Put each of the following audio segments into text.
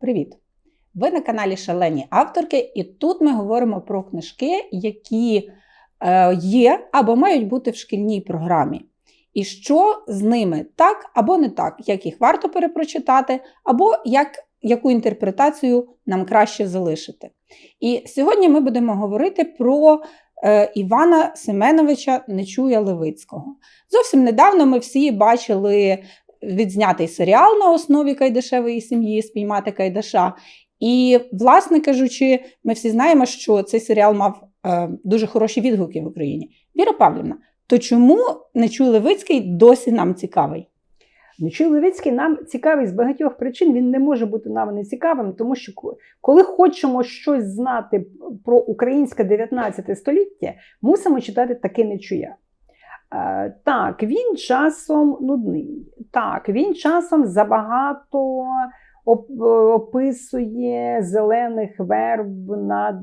Привіт! Ви на каналі Шалені авторки, і тут ми говоримо про книжки, які е, є або мають бути в шкільній програмі. І що з ними так або не так, як їх варто перепрочитати, або як, яку інтерпретацію нам краще залишити. І сьогодні ми будемо говорити про е, Івана Семеновича Нечуя Левицького. Зовсім недавно ми всі бачили відзнятий серіал на основі Кайдашевої сім'ї Спіймати Кайдаша. І, власне кажучи, ми всі знаємо, що цей серіал мав е, дуже хороші відгуки в Україні. Віра Павлівна, то чому Нечуй Левицький досі нам цікавий? Нечуй Левицький нам цікавий з багатьох причин. Він не може бути нам не цікавим, тому що коли хочемо щось знати про українське 19 століття, мусимо читати таке нечуя. Е, Так, він часом нудний. Так, він часом забагато описує зелених верб над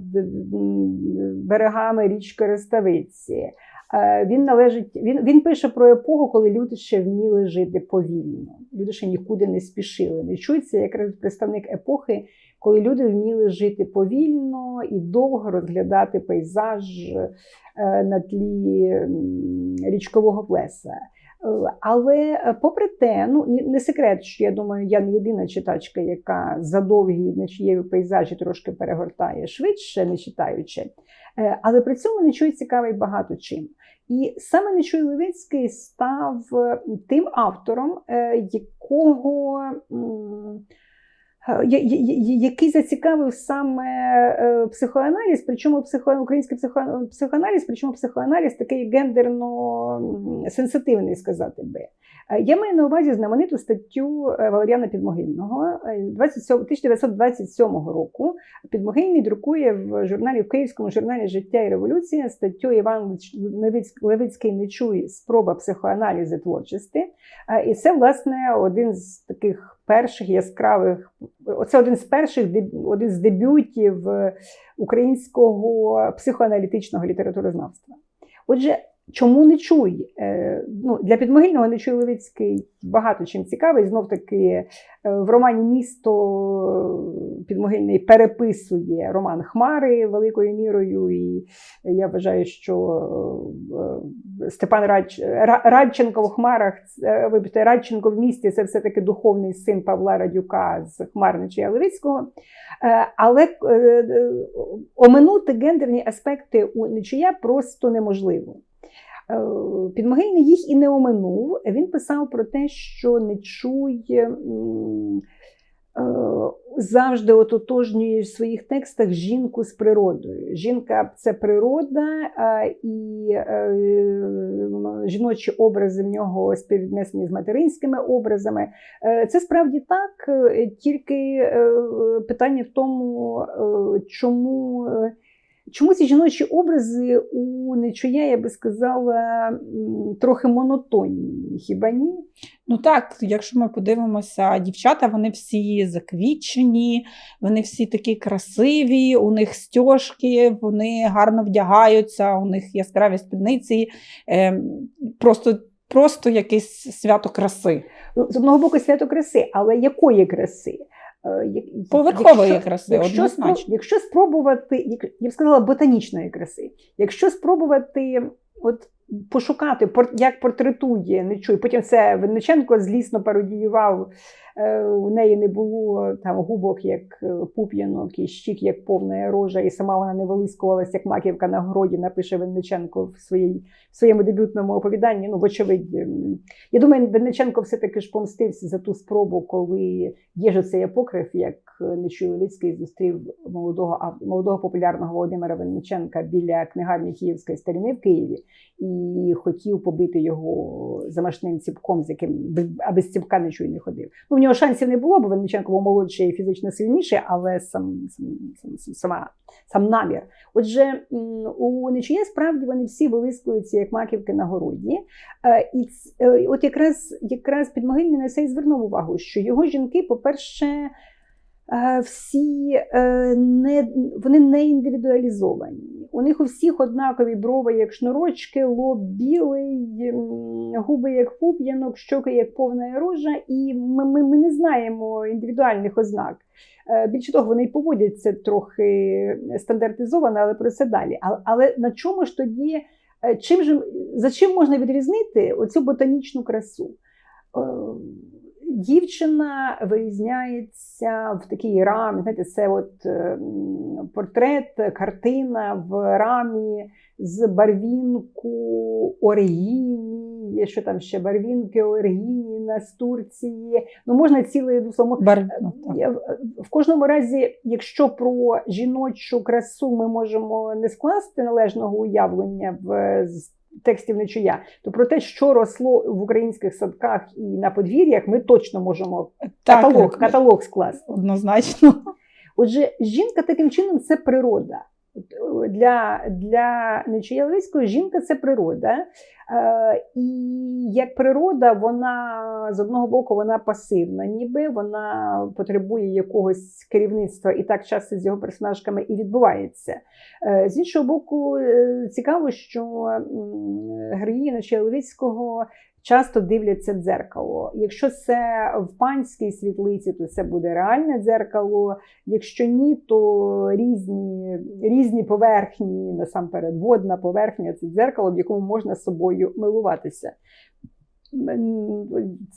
берегами річки Реставиці. Е, Він належить, він, він пише про епоху, коли люди ще вміли жити повільно. Люди ще нікуди не спішили. Не чується якраз представник епохи, коли люди вміли жити повільно і довго розглядати пейзаж е, на тлі річкового плеса. Е, Але е, попри те, ну не секрет, що я думаю, я не єдина читачка, яка за довгі нечиєві пейзажі трошки перегортає швидше, не читаючи. Але при цьому Нечуй цікавий багато чим. І саме Нечуй Левицький став тим автором, якого. Е, Який зацікавив саме е, психоаналіз, причому психо, український психо, психоаналіз, причому психоаналіз такий гендерно-сенситивний, сказати би. Е, Я маю на увазі знамениту статтю Валеріана Підмогильного е, 27 1927 року. Підмогильний друкує в журналі в Київському журналі Життя і революція статтю Іван Левиць- Левицький не чує спроба психоаналізу творчості. І це, власне, один з таких перших яскравих, оце один з перших один з дебютів е, українського психоаналітичного літературознавства. Отже, чому не чуй? Е, Ну, для підмогильного не чуй Левицький багато чим цікавий. Знов таки е, в романі Місто підмогильний переписує роман Хмари великою мірою. І я вважаю, що е, Степан Радч... Радченко в Хмарах, вибачте, Радченко в місті це все-таки духовний син Павла Радюка з Хмарнича Левицького. Але оминути гендерні аспекти у нечия просто неможливо. Е, Підмогильний їх і не оминув. Він писав про те, що не чує. е, Завжди ототожнює в своїх текстах жінку з природою. Жінка це природа, е, і жіночі образи в нього співвіднесені з материнськими образами. Це справді так, тільки питання в тому, чому. Чому ці жіночі образи у Нечуя, я би сказала, трохи монотонні, хіба ні? Ну так, якщо ми подивимося, дівчата вони всі заквітчені, вони всі такі красиві, у них стяжки, вони гарно вдягаються, у них яскраві спідниці, е, просто, просто якесь свято краси. Ну, З одного боку, свято краси, але якої краси? Е, Поверхової якщо- краси, якщо, однозначно. якщо спробувати, як- я б сказала, ботанічної краси, якщо спробувати от, пошукати, як портретує Нечуй, потім це Винниченко злісно пародіював, у неї не було там губок, як е, пуп'янок, і щік, як повна рожа, і сама вона не вилискувалась, як маківка на городі, напише Винниченко в, своїй, в своєму дебютному оповіданні. Ну, вочевидь, ем, я думаю, Винниченко все-таки ж помстився за ту спробу, коли є ж цей апокриф, як Нечуй Левицький зустрів молодого, молодого популярного Володимира Винниченка біля книгарні Київської старини в Києві і хотів побити його замашним ціпком, з яким без- а без ціпка Нечуй не ходив. Ну, в нього шансів не було, бо Винниченко був молодший і фізично сильніший, але сам, сам, сам, сам, сама, сам намір. Отже, у Нечуя справді вони всі вилискуються як маківки на городі. Е, І е, от якраз, якраз підмогильний на це і звернув увагу, що його жінки, по-перше, всі е, не, вони не індивідуалізовані. У них у всіх однакові брови, як шнурочки, лоб білий, губи як пуп'янок, щоки як повна рожа, і ми, ми, ми не знаємо індивідуальних ознак. Е, Більше того, вони й поводяться трохи стандартизовано, але про це далі. Але, але на чому ж тоді, е, чим же, за чим можна відрізнити оцю ботанічну красу? Е, Дівчина вирізняється в такій рамі. Знаєте, це от е, портрет, картина в рамі з барвінку Оргіні, є що там ще барвінки Оргіні з Турції. Ну можна цілий ну, Бар... ну, я в- В кожному разі, якщо про жіночу красу ми можемо не скласти належного уявлення в текстів нечуя, то про те, що росло в українських садках і на подвір'ях, ми точно можемо Так, каталог, каталог скласти. Однозначно. Отже, жінка таким чином це природа. Для, для Нечуя Левицького жінка це природа. Е, і як природа, вона з одного боку вона пасивна, ніби вона потребує якогось керівництва, і так часто з його персонажками і відбувається. Е, з іншого боку, е, цікаво, що Нечуя Левицького часто дивляться дзеркало. Якщо це в панській світлиці, то це буде реальне дзеркало. Якщо ні, то різні, різні поверхні, насамперед, водна поверхня це дзеркало, в якому можна собою милуватися.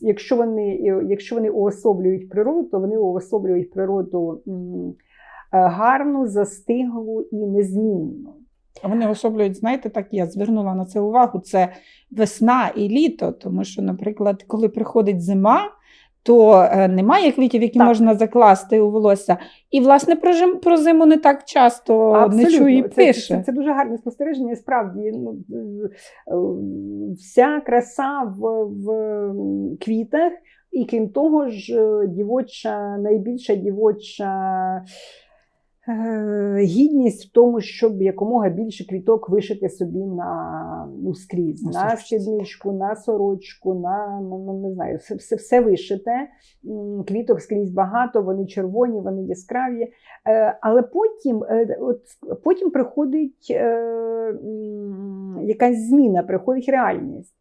Якщо вони, якщо вони уособлюють природу, то вони уособлюють природу гарну, застиглу і незмінну. А Вони особлюють, знаєте, так я звернула на це увагу. Це весна і літо, тому що, наприклад, коли приходить зима, то е, немає квітів, які Так. можна закласти у волосся. І, власне, про, жим- про зиму не так часто не чує Це, пише. це, це дуже гарне спостереження. Справді, ну, е, вся краса в, в квітах, і крім того ж, е, дівоча, найбільша дівоча. Е, Гідність в тому, щоб якомога більше квіток вишити собі на ну, скрізь, На на спідничку, на сорочку, на ну, ну, не знаю, все, все, все вишите. Квіток скрізь багато, вони червоні, вони яскраві. Е, Але потім, е, от, потім приходить якась зміна, приходить реальність.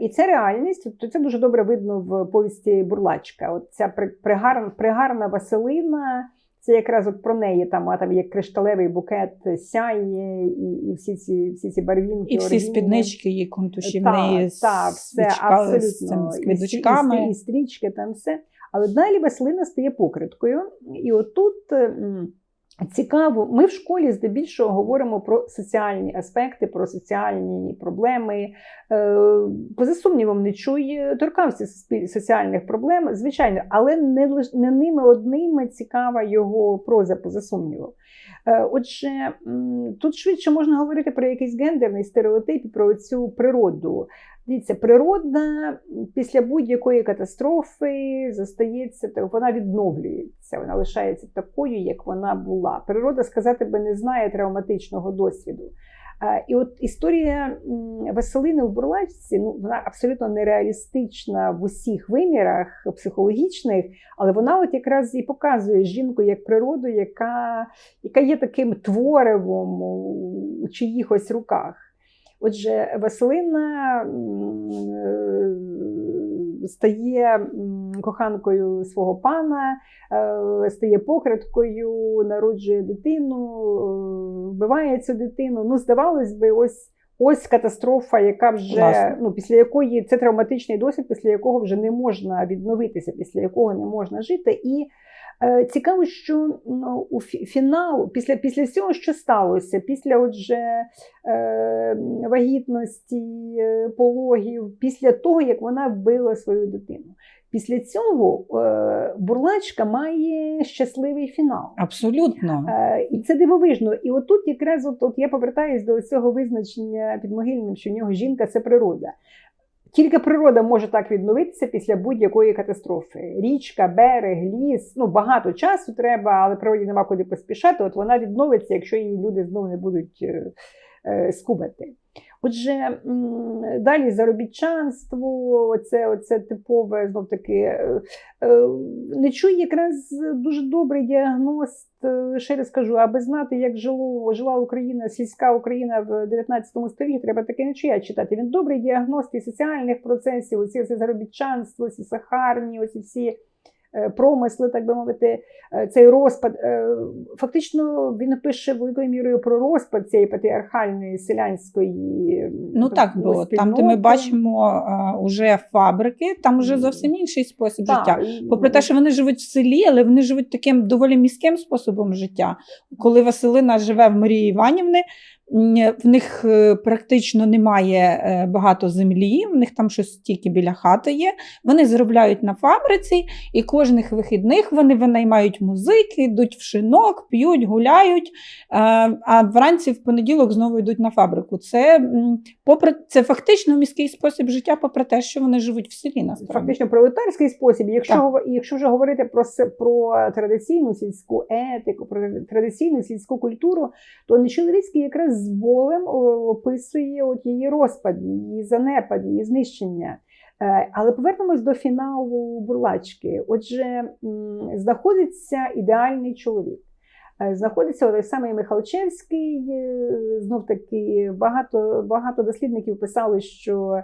І ця реальність, то це дуже добре видно в повісті Бурлачка. От ця при- пригарна, пригарна Василина, це якраз от про неї там, а там як кришталевий букет сяє, і, і всі ці всі ці барвінки. І всі оргіни. спіднички, і контуші в Так, неї та, все абсолютно. з цими І квіточками. І, стрі- і стрічки, там все. Але далі веслина стає покриткою. І отут м, цікаво, ми в школі здебільшого говоримо про соціальні аспекти, про соціальні проблеми. Е, Поза сумнівом, не чує, торкався соціальних проблем, звичайно, але не, не ними одними цікава його проза, поза сумнівом. Е, Отже, тут швидше можна говорити про якийсь гендерний стереотип, і про цю природу. Дивіться, природа після будь-якої катастрофи застається, вона відновлюється, вона лишається такою, як вона була. Природа, сказати би, не знає травматичного досвіду. І от історія Василини в Бурлачці, ну вона абсолютно нереалістична в усіх вимірах психологічних, але вона от якраз і показує жінку як природу, яка, яка є таким творивом у, у чиїхось руках. Отже, Василина е, стає коханкою свого пана, е, стає покриткою, народжує дитину, е, вбиває цю дитину. Ну, здавалось би, ось. Ось катастрофа, яка вже Власне. ну після якої це травматичний досвід, після якого вже не можна відновитися, після якого не можна жити. І цікаво, що у фінал, після, після всього, що сталося, після отже е, вагітності, е, пологів, після того, як вона вбила свою дитину. Після цього е, бурлачка має щасливий фінал. Абсолютно. Е, І це дивовижно. І отут якраз от, от я повертаюсь до цього визначення підмогильним, що в нього жінка це природа. Тільки природа може так відновитися після будь-якої катастрофи. Річка, берег, ліс. Ну багато часу треба, але природі нема куди поспішати. От вона відновиться, якщо її люди знову не будуть е, е, скубати. Отже, далі заробітчанство, оце, оце типове знов таки. е, е, Не чує якраз дуже добрий діагност. е, Ще раз кажу, аби знати, як жило, жила Україна, сільська Україна в 19 столітті, треба таке не чуя читати. Він добрий діагност і соціальних процесів, оці, заробітчанство, ці сахарні, оці всі промисли, так би мовити, е, цей розпад. Е, Фактично він пише великою мірою про розпад цієї патріархальної селянської Ну так, бо там, де ми бачимо а, уже фабрики, там вже зовсім інший спосіб Так, життя. Попри те, що вони живуть в селі, але вони живуть таким доволі міським способом життя. Коли Василина живе в Марії Іванівни, в них е, практично немає е, багато землі, в них там щось тільки біля хати є. Вони заробляють на фабриці, і кожних вихідних вони винаймають музики, йдуть в шинок, п'ють, гуляють. е, А вранці в понеділок знову йдуть на фабрику. Це попри це фактично міський спосіб життя, попри те, що вони живуть в селі насправді. Фактично пролетарський спосіб. Якщо, Так. якщо вже говорити про, про традиційну сільську етику, про традиційну сільську культуру, то Нечоловіцький якраз з болем описує от її розпад, її занепад, її знищення. Е, Але повернемось до фіналу бурлачки. Отже, знаходиться ідеальний чоловік. Е, Знаходиться той самий Михалчевський. е, Знов таки багато, багато дослідників писали, що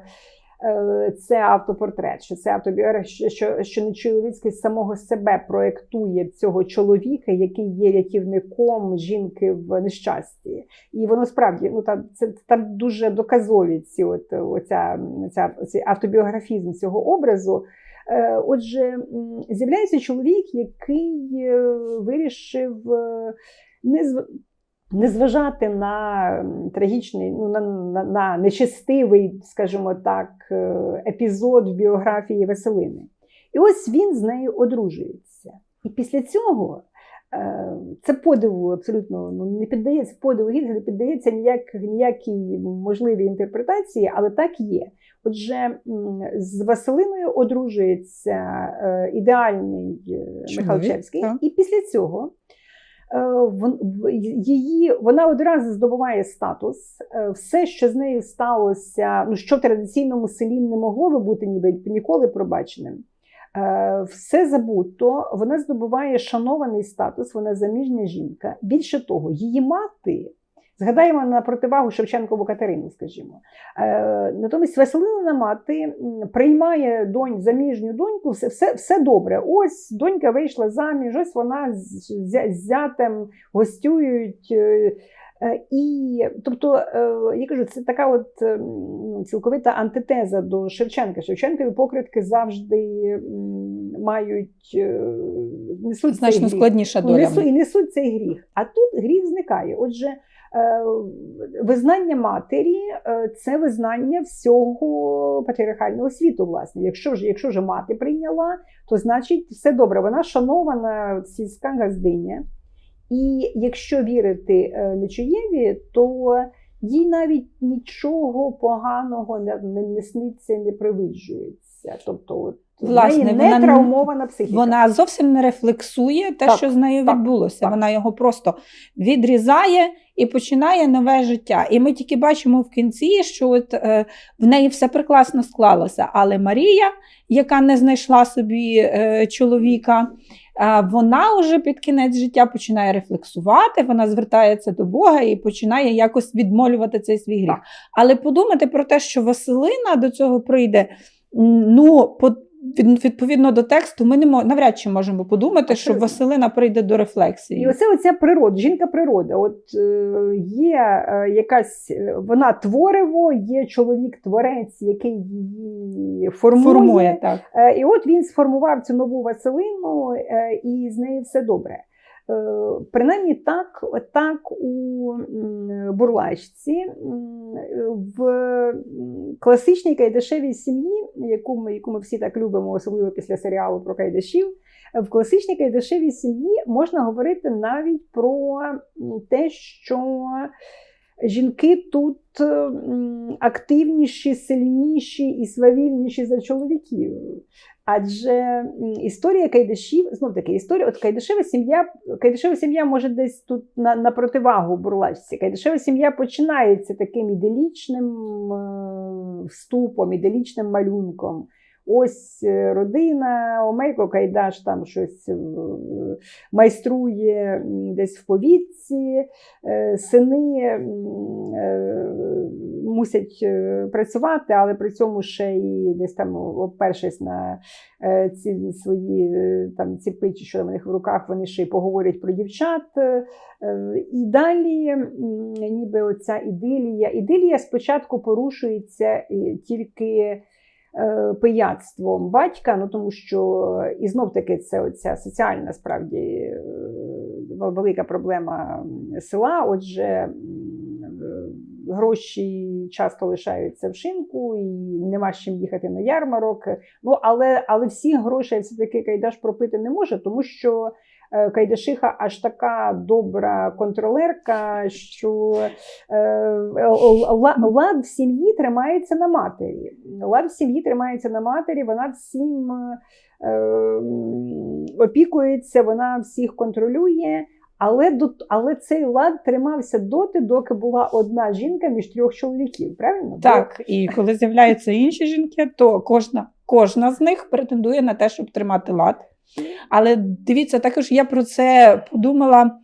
це автопортрет, що це автобіографія, що, що, що Нечоловіцький самого себе проєктує цього чоловіка, який є рятівником жінки в нещасті. І воно справді ну там це там дуже доказові ці от оця, оця, оцей автобіографізм цього образу. Е, Отже, з'являється чоловік, який е, вирішив е, не не зважати на трагічний, ну на, на, на нечестивий, скажімо так, е, епізод в біографії Василини. І ось він з нею одружується. І після цього е, це подиву абсолютно ну, не піддається подиву гідно, не піддається ніяк, ніякій можливій інтерпретації, але так є. Отже, з Василиною одружується е, ідеальний Михалчевський, і після цього її, вона одразу здобуває статус. Е, Все, що з нею сталося, ну що в традиційному селі не могло би бути ніби ніколи пробаченим. Е, Все забуто, вона здобуває шанований статус, вона заміжня жінка. Більше того, її мати. Згадаємо на противагу Шевченкову Катерину, скажімо. Е, натомість Василина мати приймає донь, заміжню доньку, все, все, все добре. Ось донька вийшла заміж, ось вона з, з, з зятем гостюють. е, е, І, тобто, я кажу, це така от цілковита антитеза до Шевченка. Шевченкові покритки завжди мають несуть цей Значно гріх. складніша доля. Несу, і несуть цей гріх. А тут гріх зникає. Отже, визнання матері е, це визнання всього патріархального світу. Власне, якщо ж якщо ж мати прийняла, то значить все добре. Вона шанована сільська газдиня. І якщо вірити е, Нечуєві, то їй навіть нічого поганого не, сниться, не привиджується. Тобто, от, Власне, неї вона не не- травмована психіка. Вона зовсім не рефлексує те, Так, що з нею так, відбулося. так. Вона його просто відрізає і починає нове життя. І ми тільки бачимо в кінці, що от, е, в неї все прекрасно склалося. Але Марія, яка не знайшла собі е, чоловіка, е, вона вже під кінець життя починає рефлексувати, вона звертається до Бога і починає якось відмолювати цей свій гріх. Але подумати про те, що Василина до цього прийде, ну, по, відповідно до тексту, ми не мож, навряд чи можемо подумати, що Василина прийде до рефлексії. І оце оця природа, жінка-природа. От е, є е, якась, е, вона твориво, є чоловік-творець, який її формує. формує так. Е, І от він сформував цю нову Василину, е, і з нею все добре. Е, Принаймні так, так у бурлачці в класичній кайдашевій сім'ї, яку ми, яку ми всі так любимо, особливо після серіалу про кайдашів. В класичній кайдашевій сім'ї можна говорити навіть про те, що жінки тут е, активніші, сильніші і свавільніші за чоловіків. Адже історія Кайдашів, знов таки, історія, от Кайдашева сім'я, Кайдашева сім'я може десь тут на, на противагу бурлачці. Кайдашева сім'я починається таким іделічним е, вступом, іделічним малюнком. Ось е, родина, Омейко Кайдаш там щось е, майструє десь в повітці, е, сини мусять працювати, але при цьому ще і десь там опершись на ці свої там ціпичі, що в них в руках, вони ще й поговорять про дівчат. І далі ніби оця ідилія. Ідилія спочатку порушується тільки пияцтвом батька, ну тому що і знов таки це оця соціальна справді е, велика проблема села. Отже, е, гроші часто лишаються в шинку, і нема з чим їхати на ярмарок. Ну але, але всі грошей все-таки Кайдаш пропити не може, тому що. Е, Кайдашиха аж така добра контролерка, що е, лад в сім'ї тримається на матері. Лад в сім'ї тримається на матері, вона всім е, опікується, вона всіх контролює. Але, але цей лад тримався доти, доки була одна жінка між трьох чоловіків. Правильно? Так, і коли з'являються інші жінки, то кожна, кожна з них претендує на те, щоб тримати лад. Але дивіться, також я про це подумала.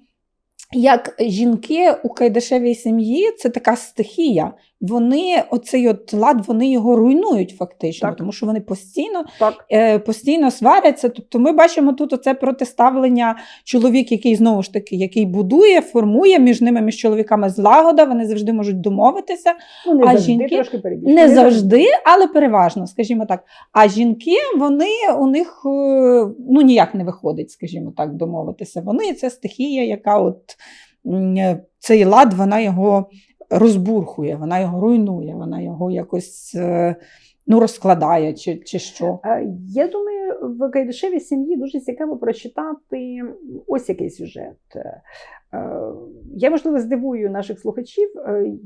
Як жінки у кайдашевій сім'ї це така стихія. Вони оцей от лад, вони його руйнують фактично, Так. тому що вони постійно так. е, постійно сваряться. Тобто ми бачимо тут оце протиставлення чоловік, який знову ж таки який будує, формує між ними, між чоловіками злагода, вони завжди можуть домовитися. Ну, не А завжди, жінки трошки перебільшую. Не завжди, але переважно, скажімо так. А жінки, вони у них е, ну ніяк не виходить, скажімо так, домовитися. Вони це стихія, яка от е, цей лад, вона його розбурхує, вона його руйнує, вона його якось е, ну, розкладає чи, чи що. Е, Я думаю, в Кайдашевій сім'ї дуже цікаво прочитати ось який сюжет. Е, Я, можливо, здивую наших слухачів.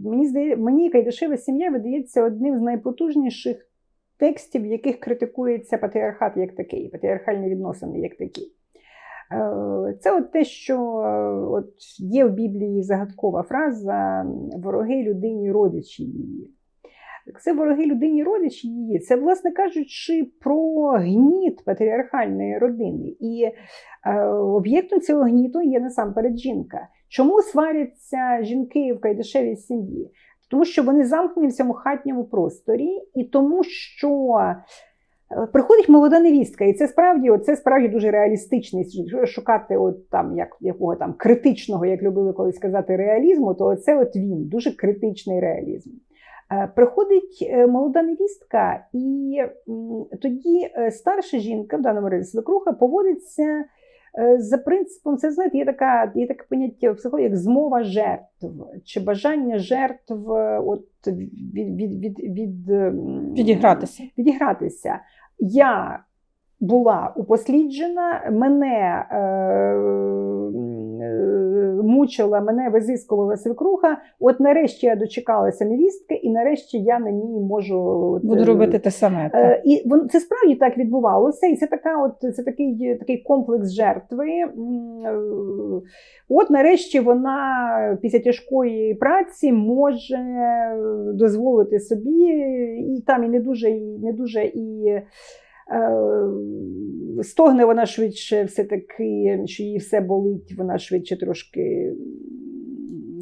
Мені здає, мені Кайдашева сім'я видається одним з найпотужніших текстів, в яких критикується патріархат як такий, патріархальні відносини як такі. Е, Це от те, що е, от є в Біблії загадкова фраза вороги людині родичі її. Це вороги людині родичі її. Це, власне кажучи, про гніт патріархальної родини. І е, об'єктом цього гніту є насамперед жінка. Чому сваряться жінки в Кайдашевій сім'ї? Тому що вони замкнені в цьому хатньому просторі, і тому що. Приходить молода невістка, і це справді, от це справді дуже реалістичний шукати от там як якого там критичного, як любили колись казати, реалізму, то це от він дуже критичний реалізм. Е, Приходить е, молода невістка, і тоді е, старша жінка, в даному разі свекруха, поводиться за принципом, це знаєте, є така, є таке поняття в психології, як змова жертв, чи бажання жертв от, від, від, від, від, Відігратися. відігратися. Я була упосліджена, мене е, е, мучила, мене визискувала свекруха. От нарешті я дочекалася невістки, і нарешті я на ній можу Буду е, робити те саме. так. Е, І вон- це справді так відбувалося, і це така, от це такий, такий комплекс жертви. От нарешті вона після тяжкої праці може дозволити собі, і там і не дуже, і не дуже і. Е, Стогне вона швидше, все-таки, що їй все болить, вона швидше трошки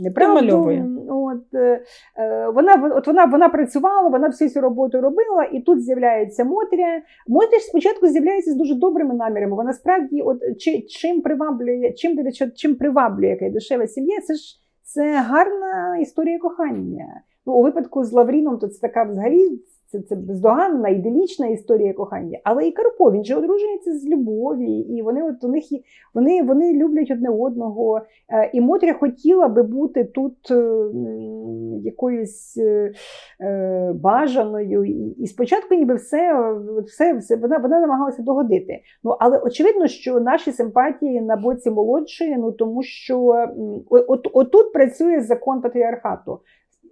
неправду. От, е, е, вона, от вона, вона працювала, вона всю цю роботу робила, і тут з'являється Мотря. Мотря спочатку з'являється з дуже добрими намірами. Вона справді, от, чи, чим приваблює, чим, до речі, чим приваблює Кайдашева сім'я, це ж це гарна історія кохання. Ну, у випадку з Лавріном, то це така взагалі це, це бездоганна, іделічна історія кохання. Але і Карпо, він же одружується з любові, і вони от у них є- вони, вони люблять одне одного. Е, І Мотря хотіла би бути тут е, якоюсь е, бажаною. І спочатку ніби все, все, все вона, вона намагалася догодити. Ну, але очевидно, що наші симпатії на боці молодшої, ну тому що от, отут працює закон патріархату.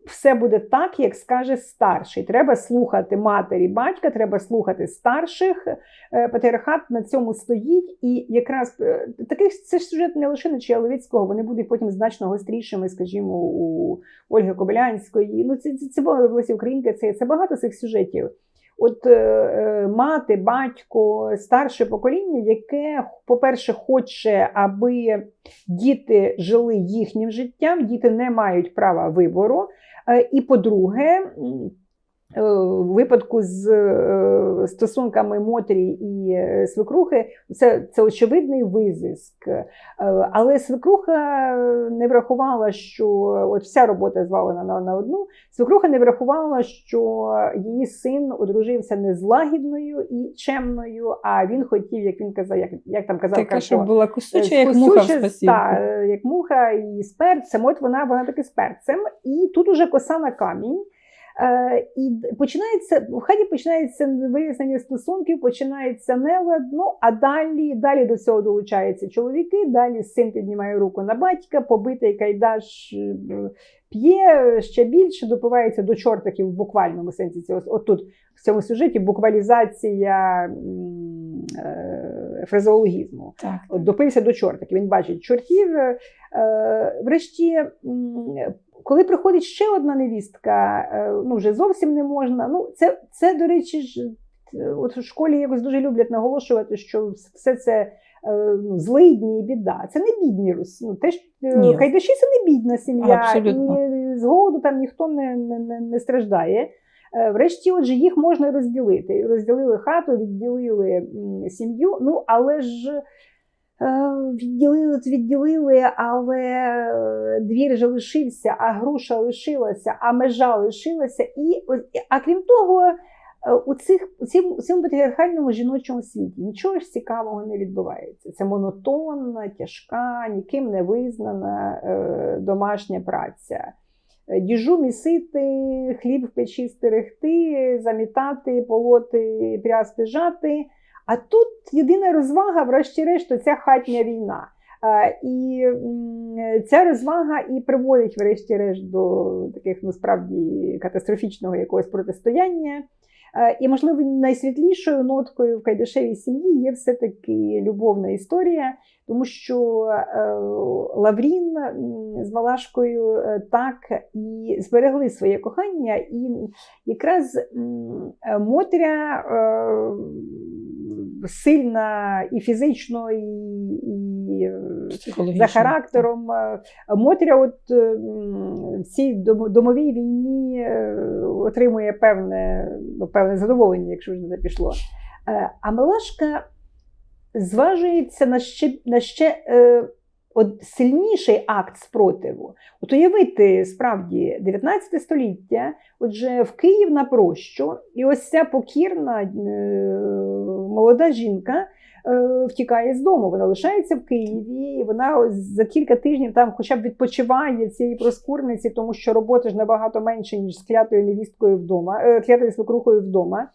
Все буде так, як скаже старший. Треба слухати матері, батька, треба слухати старших. Е, Патріархат на цьому стоїть, і якраз е, таких це ж сюжет не лише на Левицького, вони будуть потім значно гострішими, скажімо, у Ольги Кобилянської. Ну, це, це, це Лесі Українка, це, це багато цих сюжетів. От е, е, мати, батько, старше покоління, яке, по-перше, хоче, аби діти жили їхнім життям, діти не мають права вибору. Е, І по-друге, випадку з е, стосунками Мотрі і е, свекрухи, це, це очевидний визиск. Е, Але свекруха не врахувала, що от вся робота звалена на, на одну. Свекруха не врахувала, що її син одружився не з лагідною і чемною, а він хотів, як він казав, як, як там казав Така, щоб була Е, кусуча, як муха в та, е, як муха і з перцем. От вона, вона таки з перцем. І тут уже коса на камінь. Е, і починається в хаті починається вияснення стосунків, починається нелад. Ну а далі, далі до цього долучаються чоловіки. Далі син піднімає руку на батька, побитий кайдаш е, п'є ще більше, допивається до чортиків в буквальному сенсі цього. От тут в цьому сюжеті буквалізація е, фразеологізму. Допився до чортиків. Він бачить чортів. Е, врешті, коли приходить ще одна невістка, е, ну вже зовсім не можна. Ну, це, це до речі, ж, е, от в школі якось дуже люблять наголошувати, що все це. е, Ну, злидні і біда. Це не бідні. Ну, Ні. Кайдаші це не бідна сім'я, Абсолютно. і з голоду там ніхто не, не, не, не страждає. Врешті, отже, їх можна розділити. Розділили хату, відділили сім'ю. Ну, але ж відділили, то відділили, але е, двір же лишився, а груша лишилася, а межа лишилася. І, ось- а крім того, е, у, цих, у, цім, у цьому патріархальному жіночому світі нічого ж цікавого не відбувається. Це монотонна, тяжка, ніким не визнана е, домашня праця. Е, Діжу місити, хліб в печі стерегти, замітати, полоти, прясти, жати. А тут єдина розвага, врешті-решт, ця хатня війна. Е, І ця розвага і приводить, врешті-решт, до таких насправді катастрофічного якогось протистояння. Е, І, можливо, найсвітлішою ноткою в Кайдашевій сім'ї є все-таки любовна історія, тому що е, Лаврін з Валашкою так і зберегли своє кохання, і якраз Мотря сильна і фізично, і, і е, за характером. Е, Мотря от е, в цій домовій війні отримує певне, ну, певне задоволення, якщо вже не пішло. А Мелашка зважується на ще, на ще от сильніший акт спротиву. От уявити справді 19 століття, отже, в Київ на прощу, і ось ця покірна е, молода жінка е, втікає з дому. Вона лишається в Києві, і вона за кілька тижнів там хоча б відпочиває в цій проскурниці, тому що роботи ж набагато менше, ніж з клятою невісткою вдома, е, клятою свекрухою вдома.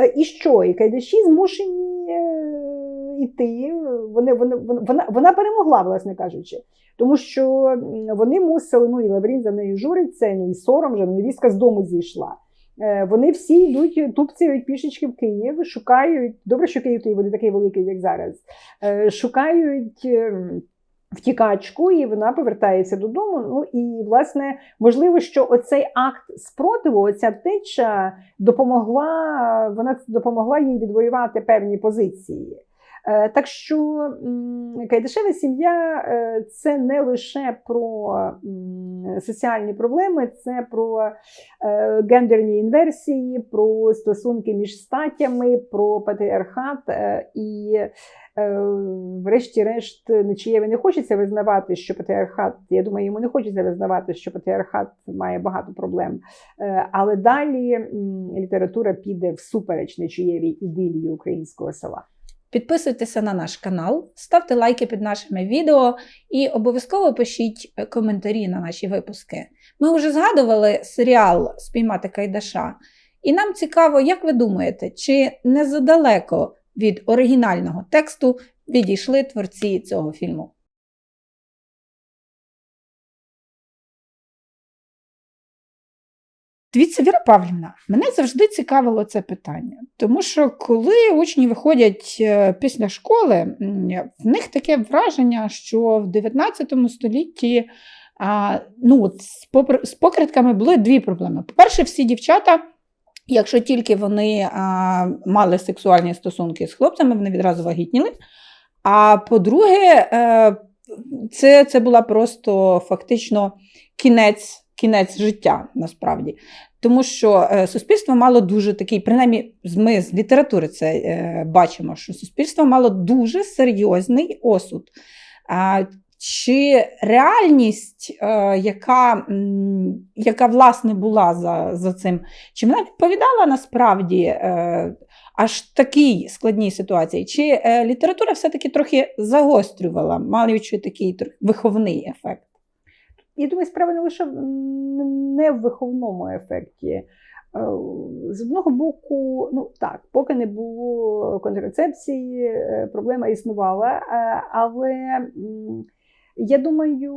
Е, І що? І кайдаші змушені е, йти. Вони, вони, вони, вона, вона перемогла, власне кажучи. Тому що вони мусили, ну і Лаврін за нею журиться, ну і сором же, ну, невістка з дому зійшла. Е, Вони всі йдуть, тупцяють пішечки в Київ, шукають. Добре, що Київ тоді буде такий великий, як зараз. Е, Шукають ем, втікачку, і вона повертається додому. Ну і власне можливо, що оцей акт спротиву, оця втеча допомогла, вона допомогла їй відвоювати певні позиції. Е, Так що Кайдашева сім'я е, це не лише про соціальні проблеми, це про е, гендерні інверсії, про стосунки між статтями, про патріархат. І, врешті-решт, Нечієві не хочеться визнавати, що патріархат, я думаю, йому не хочеться визнавати, що патріархат має багато проблем. Але далі література піде всупереч Нечієвій ідилії українського села. Підписуйтеся на наш канал, ставте лайки під нашими відео і обов'язково пишіть е, коментарі на наші випуски. Ми вже згадували серіал Спіймати Кайдаша, і нам цікаво, як ви думаєте, чи не задалеко від оригінального тексту відійшли творці цього фільму? Дивіться, Віра Павлівна, мене завжди цікавило це питання, тому що коли учні виходять е, після школи, в них таке враження, що в 19 столітті ну, з, покритками були дві проблеми. По-перше, всі дівчата, якщо тільки вони мали сексуальні стосунки з хлопцями, вони відразу вагітніли. А по-друге, е, це, це була просто фактично кінець, кінець життя насправді. Тому що е, суспільство мало дуже такий, принаймні, ми з літератури це е, бачимо, що суспільство мало дуже серйозний осуд. Чи реальність, е, яка, яка власне була за, за цим, чи вона відповідала насправді аж такій складній ситуації? Чи література все-таки трохи загострювала, маючи такий виховний ефект? Я думаю, справа не лише не в виховному ефекті. Е, З одного боку, ну так, поки не було контрацепції, е, проблема існувала, е, але я думаю,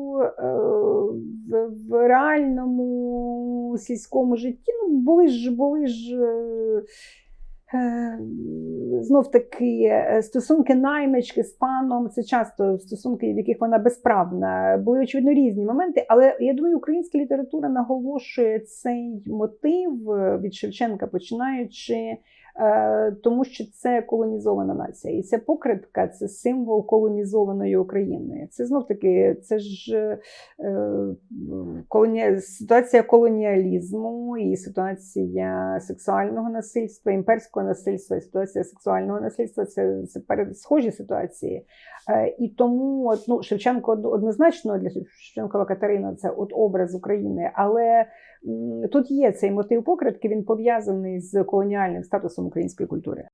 в реальному сільському житті ну, були ж були ж. Е, Знов таки е, стосунки наймички з паном, це часто стосунки, в яких вона безправна. Були очевидно різні моменти, але я думаю, українська література наголошує цей мотив е, від Шевченка, починаючи, тому що це колонізована нація, і ця покритка це символ колонізованої України. Це знов таки, це ж е, колоні... ситуація колоніалізму і ситуація сексуального насильства, імперського насильства, і ситуація сексуального насильства це, це схожі ситуації. Е, і тому ну, Шевченко од- однозначно для Шевченкова Катерина це от образ України, але тут є цей мотив покритки, він пов'язаний з колоніальним статусом української культури.